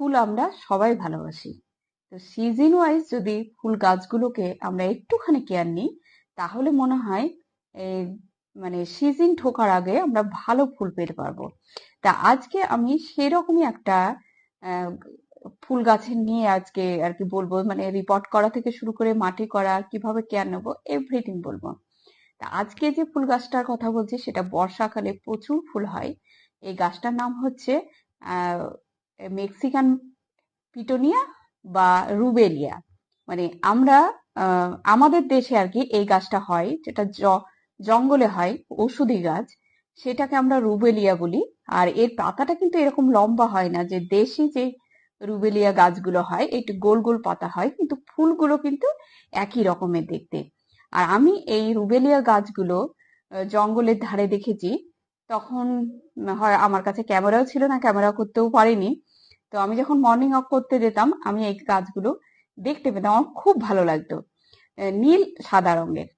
ফুল আমরা সবাই ভালোবাসি। তো সিজন ওয়াইজ যদি ফুল গাছগুলোকে আমরা একটুখানি কেয়ার নিই, তাহলে মনে হয় মানে সিজন ঠোকার আগে আমরা ভালো ফুল পেতে পারব। তা আজকে আমি সেরকমই একটা ফুল গাছের নিয়ে আজকে আর কি বলব মানে রিপোর্ট করা থেকে শুরু করে মাটি করা, কীভাবে কেয়ার নেব এভরিথিং বলব। তা আজকে যে ফুল গাছটার কথা বলছি, সেটা বর্ষাকালে প্রচুর ফুল হয়। এই গাছটার নাম হচ্ছে মেক্সিকান পিটোনিয়া বা রুবেলিয়া মানে আমরা আমাদের দেশে আর কি এই গাছটা হয়, যেটা জঙ্গলে হয়, ওষুধি গাছ। সেটাকে আমরা রুবেলিয়া বলি। আর এর পাতাটা কিন্তু এরকম লম্বা হয় না, যে দেশি যে রুবেলিয়া গাছগুলো হয়, একটু গোল গোল পাতা হয়, কিন্তু ফুলগুলো কিন্তু একই রকমের দেখতে। আর আমি এই রুবেলিয়া গাছগুলো জঙ্গলের ধারে দেখেছি তখন হয় আমার কাছে ক্যামেরাও ছিল না ক্যামেরা করতেও পারিনি। তো আমি যখন মর্নিং ওয়াক করতে যেতাম, আমি এই গাছগুলো দেখতে পেতাম, আমার খুব ভালো লাগতো। নীল সাদা রঙের।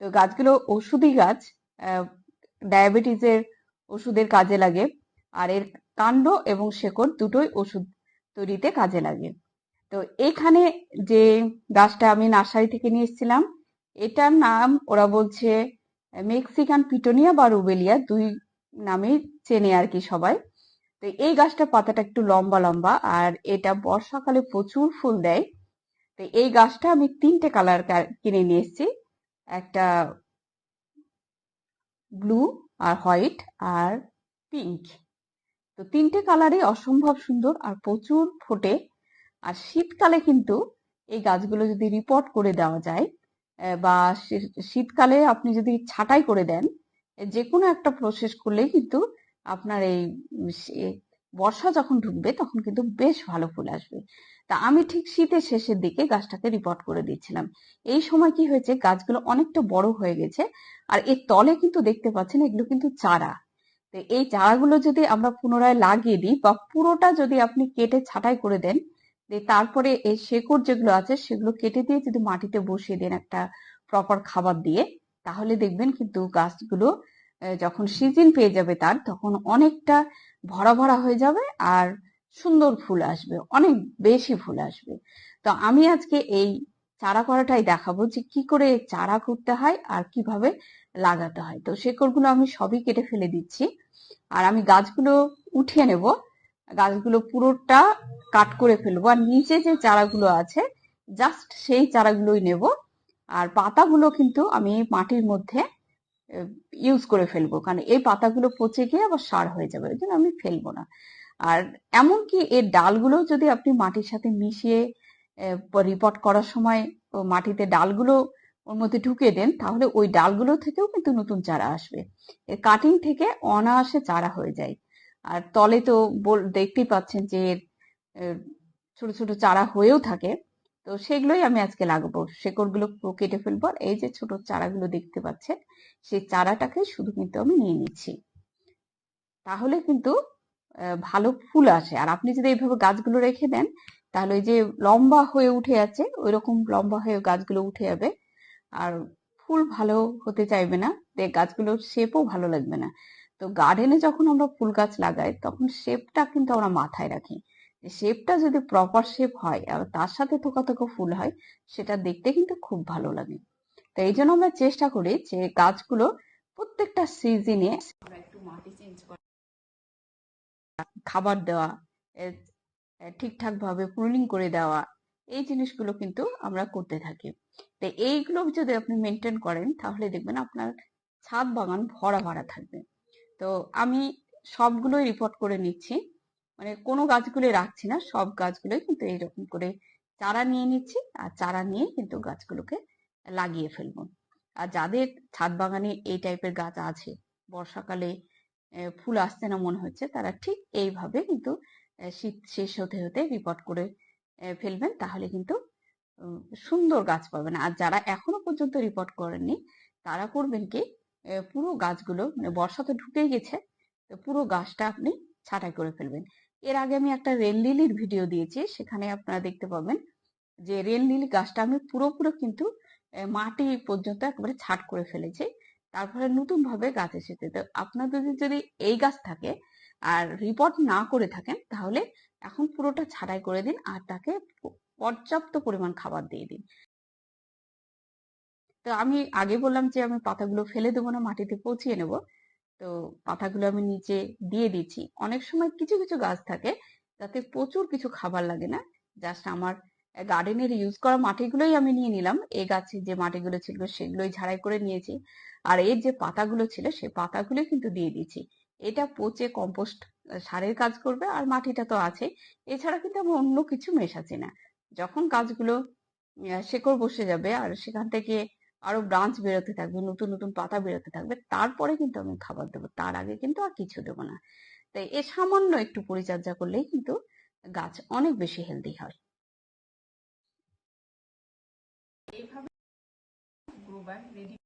তো গাছগুলো ওষুধি গাছ ডায়াবেটিসের ওষুধের কাজে লাগে, আর এর কাণ্ড এবং শেকড় দুটোই ওষুধ তৈরিতে কাজে লাগে। তো এখানে যে গাছটা আমি নার্সারি থেকে নিয়ে এসেছিলাম, এটার নাম ওরা বলছে, মেক্সিকান পিটোনিয়া বা রুবেলিয়া, দুই নামেই চেনে আর কি সবাই। তো এই গাছটার পাতাটা একটু লম্বা লম্বা, আর এটা বর্ষাকালে প্রচুর ফুল দেয়। তো এই গাছটা আমি তিনটে কালার কিনে নিয়ে এসেছি। একটা ব্লু, আর হোয়াইট, আর পিঙ্ক। তো তিনটে কালারই অসম্ভব সুন্দর আর প্রচুর ফোটে। আর শীতকালে কিন্তু এই গাছগুলো যদি রিপোর্ট করে দেওয়া যায় বা শীতকালে আপনি যদি ছাঁটাই করে দেন যে কোনো একটা প্রসেস করলেই কিন্তু আপনার এই বর্ষা যখন ঢুকবে তখন কিন্তু বেশ ভালো ফুল আসবে। তা আমি ঠিক শীতের শেষের দিকে গাছটাকে রিপোর্ট করে দিচ্ছিলাম। এই সময় কি হয়েছে, গাছগুলো অনেকটা বড় হয়ে গেছে আর এর তলে কিন্তু দেখতে পাচ্ছেন এগুলো কিন্তু চারা। তো এই চারাগুলো যদি আমরা পুনরায় লাগিয়ে দিই বা পুরোটা যদি আপনি কেটে ছাটাই করে দেন তারপরে এই শেকড় যেগুলো আছে সেগুলো কেটে দিয়ে যদি মাটিতে বসিয়ে দেন একটা প্রপার খাবার দিয়ে তাহলে দেখবেন কিন্তু গাছগুলো যখন সিজন পেয়ে যাবে তার, তখন অনেকটা ভরা ভরা হয়ে যাবে আর সুন্দর ফুল আসবে, অনেক বেশি ফুল আসবে। তো আমি আজকে এই চারা করাটাই দেখাবো যে কি করে চারা করতে হয় আর কীভাবে লাগাতে হয়। তো শেকড়গুলো আমি সবই কেটে ফেলে দিচ্ছি আর আমি গাছগুলো উঠিয়ে নেব। গাছগুলো পুরোটা কাট করে ফেলব আর নিচে যে চারাগুলো আছে জাস্ট সেই চারাগুলোই নেব। আর পাতাগুলো কিন্তু আমি মাটির মধ্যে ইউজ করে ফেলব। কারণ এই পাতাগুলো পচে গিয়ে আবার সার হয়ে যাবে ওই জন্য আমি ফেলব না। আর এমনকি এর ডালগুলো যদি আপনি মাটির সাথে মিশিয়ে রিপোর্ট করার সময় মাটিতে ডালগুলো ওর মধ্যে ঢুকিয়ে দেন, তাহলে ওই ডালগুলো থেকেও কিন্তু নতুন চারা আসবে। এর কাটিং থেকে অনায়াসে চারা হয়ে যায়। আর তলে তো দেখতেই পাচ্ছেন যে ছোট ছোট চারা হয়েও থাকে। তো সেগুলোই আমি আজকে লাগাবো। শেকড়গুলো কেটে ফেলব। এই যে ছোট চারাগুলো দেখতে পাচ্ছেন, সেই চারাটাকে শুধু কিন্তু আমি নিয়ে নিচ্ছি। তাহলে কিন্তু ভালো ফুল আসে। আর আপনি যদি এইভাবে গাছগুলো রেখে দেন, তাহলে ওই যে লম্বা হয়ে উঠে আছে ওই রকম লম্বা হয়ে গাছগুলো উঠে যাবে। আর ফুল ভালো হতে চাইবে না। গাছগুলোর শেপও ভালো লাগবে না। তো গার্ডেনে যখন আমরা ফুল গাছ লাগাই, তখন শেপটা কিন্তু আমরা মাথায় রাখি। শেপটা যদি প্রপার শেপ হয়, আর তার সাথে থোকা থোকা ফুল হয়, সেটা দেখতে কিন্তু খুব ভালো লাগে। তো এই জন্য আমরা চেষ্টা করি যে গাছগুলো প্রত্যেকটা সিজনে খাবার দেওয়া ঠিকঠাক ভাবে প্রুনিং করে দেওয়া, এই জিনিসগুলো কিন্তু আমরা করতে থাকি। তো এইগুলো যদি আপনি মেনটেন করেন, তাহলে দেখবেন আপনার ছাদ বাগান ভরা ভরা থাকবে। তো আমি সবগুলোই রিপোর্ট করে নিচ্ছি। মানে কোনো গাছগুলোই রাখছি না, সব গাছগুলোই কিন্তু এইরকম করে চারা নিয়ে নিচ্ছি আর চারা নিয়ে কিন্তু গাছগুলোকে লাগিয়ে ফেলব। আর যাদের ছাদ বাগানে এই টাইপের গাছ আছে, বর্ষাকালে ফুল আসছে না মনে হচ্ছে, তারা ঠিক এইভাবে কিন্তু শীত শেষ হতে হতে রিপোর্ট করে ফেলবেন, তাহলে কিন্তু সুন্দর গাছ পাবেন। আর যারা এখনও পর্যন্ত রিপোর্ট করেননি, তারা করবেন কি পুরো গাছগুলো মানে বর্ষা তো ঢুকেই গেছে, তো পুরো গাছটা আপনি ছাঁটাই করে ফেলবেন। এর আগে আমি একটা রেল লিলির ভিডিও দিয়েছি, সেখানে আপনারা দেখতে পাবেন যে রেল লিলি গাছটা আমি পুরোপুরো কিন্তু মাটি পর্যন্ত একেবারে ছাট করে ফেলেছি। তারপরে নতুন ভাবে গাছ এসেছে। তো আপনাদের যদি এই গাছ থাকে, আর রিপোর্ট না করে থাকেন, তাহলে এখন পুরোটা ছাড়াই করে দিন আর তাকে পর্যাপ্ত পরিমাণ খাবার দিয়ে দিন। তো আমি আগে বললাম যে আমি পাতাগুলো ফেলে দেবো না, মাটিতে পচিয়ে নেব। তো পাতাগুলো আমি নিচে দিয়ে দিচ্ছি। অনেক সময় কিছু কিছু গাছ থাকে তাতে প্রচুর কিছু খাবার লাগে না। জাস্ট আমার গার্ডেনের ইউজ করা মাটিগুলোই আমি নিয়ে নিলাম। এই গাছে যে মাটিগুলো ছিল সেগুলোই ঝাড়াই করে নিয়েছি। আর এর যে পাতাগুলো ছিল সেই পাতাগুলো কিন্তু দিয়ে দিচ্ছি। এটা পচে কম্পোস্ট সারের কাজ করবে আর মাটিটা তো আছে। এছাড়া কিন্তু আমি অন্য কিছু মেশাচ্ছি না। যখন গাছগুলো শেকড় বসে যাবে আর সেখান থেকে আরও ব্রাঞ্চ বেরোতে থাকবে, নতুন নতুন পাতা বেরোতে থাকবে। তারপরে কিন্তু আমি খাবার দেবো, তার আগে কিন্তু আর কিছু দেবো না। তাই এ সামান্য একটু পরিচর্যা করলেই কিন্তু গাছ অনেক বেশি হেলদি হয়। এইভাবে রেডি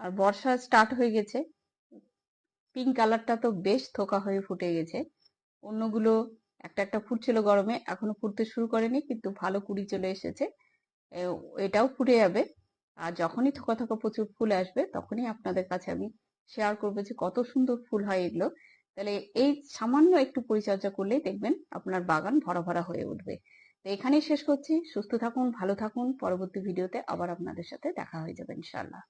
আর বর্ষা স্টার্ট হয়ে গেছে। পিঙ্ক কালারটা তো বেশ থোকা হয়ে ফুটে গেছে। অন্যগুলো একটা একটা ফুটছিল গরমে, এখনও ফুটতে শুরু করেনি, কিন্তু ভালো কুড়ি চলে এসেছে। এটাও ফুটে যাবে। আর যখনই থোকা থোকা প্রচুর ফুল আসবে, তখনই আপনাদের কাছে আমি শেয়ার করব যে কত সুন্দর ফুল হয় এগুলো। তাহলে এই সামান্য একটু পরিচর্যা করলেই দেখবেন আপনার বাগান ভরা ভরা হয়ে উঠবে। তো এখানেই শেষ করছি। সুস্থ থাকুন, ভালো থাকুন। পরবর্তী ভিডিওতে আবার আপনাদের সাথে দেখা হয়ে যাবে ইনশাল্লাহ